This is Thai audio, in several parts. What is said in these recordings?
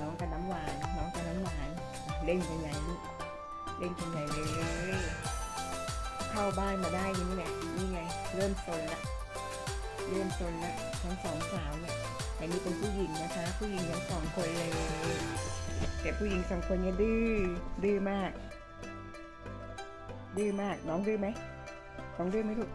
น้องกับน้ำหวาน น้องกับน้ำหวาน เล่นกันใหญ่ลูกเล่นกันใหญ่เลยเข้าบ้านมาได้นี่แหละนี่ไง เริ่มซนละเริ่มซนละทั้งสองสาวเนี่ยแต่นี่เป็นผู้หญิงนะคะ ผู้หญิงทั้งสองคนเลยแต่ผู้หญิงสองคนเนี่ยดื้อดื้อมาก ดื้อมากน้องดื้อไหมน้องดื้อไหมลูก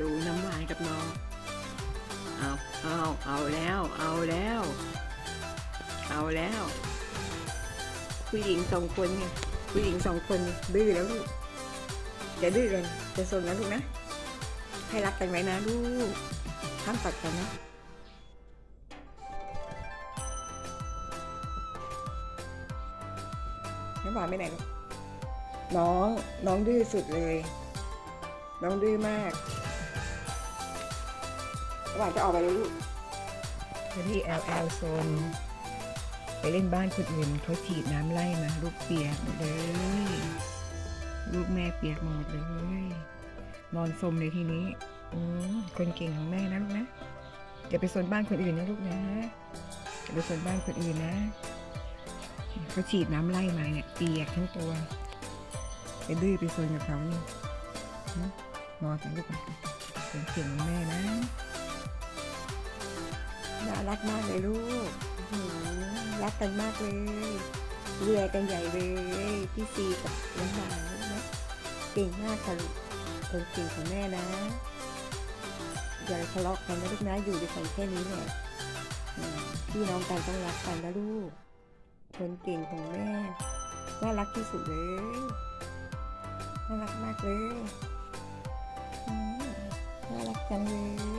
ดูน้ำหวานกับน้อง เอาเอาเอาแล้ว เอาแล้ว เอาแล้ว ผู้หญิงสองคนเนี่ยผู้หญิงสองคนดื้อแล้วลูกอย่าดื้อกันจะสนนะลูกนะ ให้รักกันไว้นะลูกห้ามตัดกันนะน้ำหวานไปไหนลูกน้องน้องดื้อสุดเลย น้องดื้อมาก หวานจะออกไปเลยลูกไปที่ LL โซนไปเล่นบ้านคนอื่นเขาฉีดน้ำไล่มาลูกเปียกหมดเลย ลูกแม่เปียกหมดเลย นอนสมเลยทีนี้อืคนเก่งของแม่นะลูกนะอย่าไปโซนบ้านคนอื่นนะลูกนะอย่าไปโซนบ้านคนอื่นนะเขาฉีดน้ำไล่มาเนี่ยเปียกทั้งตัวไปดื้อไปโซนกับเขานี่หึนอนกันลูกนะคนเก่งของแม่นะ รักมากเลยลูกรักกันมากเลยดูแลกันใหญ่เลยพี่ซีกับน้องหมาลูกนะเก่งมากค่ะลูกคนเก่งของแม่นะอย่าทะเลาะกันนะลูกนะอยู่ด้วยกันแค่นี้แหละพี่น้องกันต้องรักกันนะลูกคนเก่งของแม่น่ารักที่สุดเลยน่ารักมากเลยน่ารักจังเลย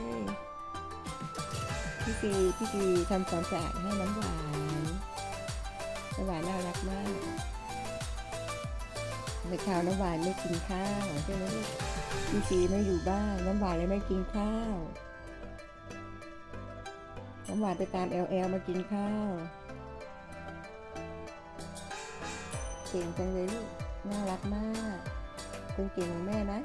พี่ซีพี่ซีทำความสะอาดให้น้ำหวานน้ำหวานน่ารักมากเมื่อเช้าน้ำหวานไม่กินข้าวใช่ไหมลูกพี่ซีไม่อยู่บ้านน้ำหวานเลยไม่กินข้าวน้ำหวานไปตามเอลเอลมากินข้าวเก่งจังเลยลูกน่ารักมากคนเก่งของแม่นะ